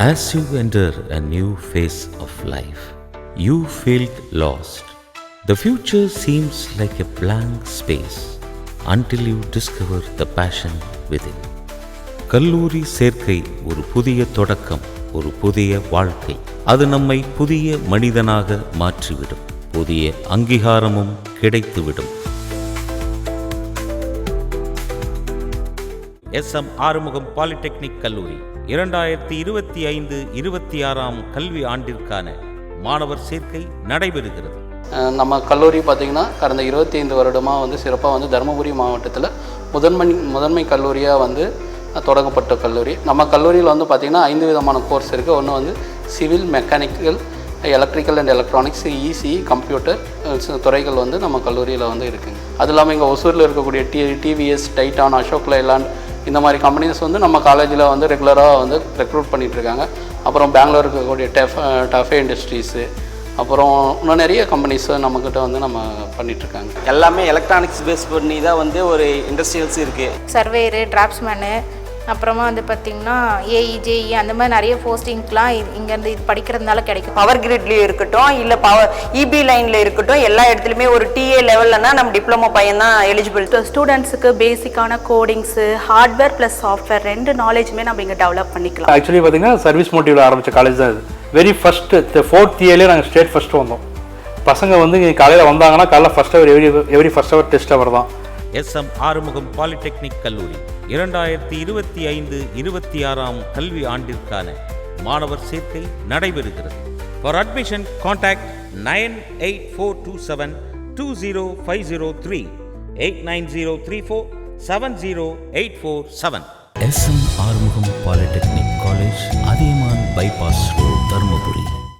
As you enter a new phase of life, you feel lost. The future seems like a blank space until you discover the passion within. கல்லூரி சேர்க்கை ஒரு புதிய தொடக்கம் ஒரு புதிய வாழ்க்கை அது நம்மை புதிய மனிதனாக மாற்றிவிடும் புதிய அங்கீகாரமும் கிடைத்துவிடும் எஸ் எம் ஆறுமுகம் பாலிடெக்னிக் கல்லூரி இரண்டாயிரத்தி இருபத்தி ஐந்து இருபத்தி ஆறாம் கல்வி ஆண்டிற்கான மாணவர் சேர்க்கை நடைபெறுகிறது. நம்ம கல்லூரி பார்த்திங்கன்னா கடந்த இருபத்தி ஐந்து வருடமாக வந்து சிறப்பாக வந்து தருமபுரி மாவட்டத்தில் முதன்மை முதன்மை கல்லூரியாக வந்து தொடங்கப்பட்ட கல்லூரி. நம்ம கல்லூரியில் வந்து பார்த்திங்கன்னா ஐந்து விதமான கோர்ஸ் இருக்குது ஒன்று வந்து civil mechanical electrical and electronics EC computer துறைகள் வந்து நம்ம கல்லூரியில் வந்து இருக்குங்க. அது இல்லாமல் இங்கே ஒசூரில் இருக்கக்கூடிய T TVS Titan Ashok Leyland இந்த மாதிரி கம்பெனிஸ் வந்து நம்ம காலேஜில் வந்து ரெகுலராக வந்து ரெக்ரூட் பண்ணிகிட்ருக்காங்க அப்புறம் பெங்களூர் இருக்கக்கூடிய டெஃப் டஃபே இண்டஸ்ட்ரீஸு அப்புறம் இன்னும் நிறைய கம்பெனிஸ் நம்மக்கிட்ட வந்து நம்ம பண்ணிகிட்ருக்காங்க எல்லாமே எலக்ட்ரானிக்ஸ் பேஸ் பண்ணி தான் வந்து ஒரு இண்டஸ்ட்ரியல்ஸ் இருக்குது சர்வேயரு டிராப்ஸ்மேனு அப்புறமா வந்து பார்த்திங்கன்னா ஏஇ ஜேஇ அந்த மாதிரி நிறைய போஸ்டிங்க்கெலாம் இங்கேருந்து இது படிக்கிறதுனால கிடைக்கும். பவர் கிரிட்லேயும் இருக்கட்டும் இல்லை பவர் இபி லைனில் இருக்கட்டும் எல்லா இடத்துலையுமே ஒரு டிஏ லெவல்லனா நம்ம டிப்ளமோ பையன் தான் எலிஜிபிள் ஸ்டூடெண்ட்ஸுக்கு பேசிக்கான கோடிங்ஸு ஹார்ட்வேர் ப்ளஸ் சாஃப்ட்வேர் ரெண்டு நாலேஜுமே நம்ம இங்கே டெவலப் பண்ணிக்கலாம். ஆக்சுவலி பார்த்தீங்கன்னா சர்வீஸ் மோட்டிவில் ஆரம்பித்த காலேஜ் தான் இது. வெரி ஃபஸ்ட்டு ஃபோர்த் இயர்லேயே நாங்கள் ஸ்டேட் ஃபஸ்ட்டு வந்தோம். பசங்க வந்து இங்கே காலையில் வந்தாங்கன்னா காலைல first hour every every first hour test hour தான். எஸ் எம் ஆறுமுகம் பாலிடெக்னிக் கல்லூரி. இரண்டாயிரத்தி இருபத்தி ஐந்து இருபத்தி ஆறாம் கல்வி ஆண்டிற்கான மாணவர் சேர்க்கை நடைபெறுகிறது. For admission contact nine eight four two seven two zero five zero three eight nine zero three four seven zero eight four seven. S M Arumugam polytechnic college Athiyaman bypass road Dharmapuri.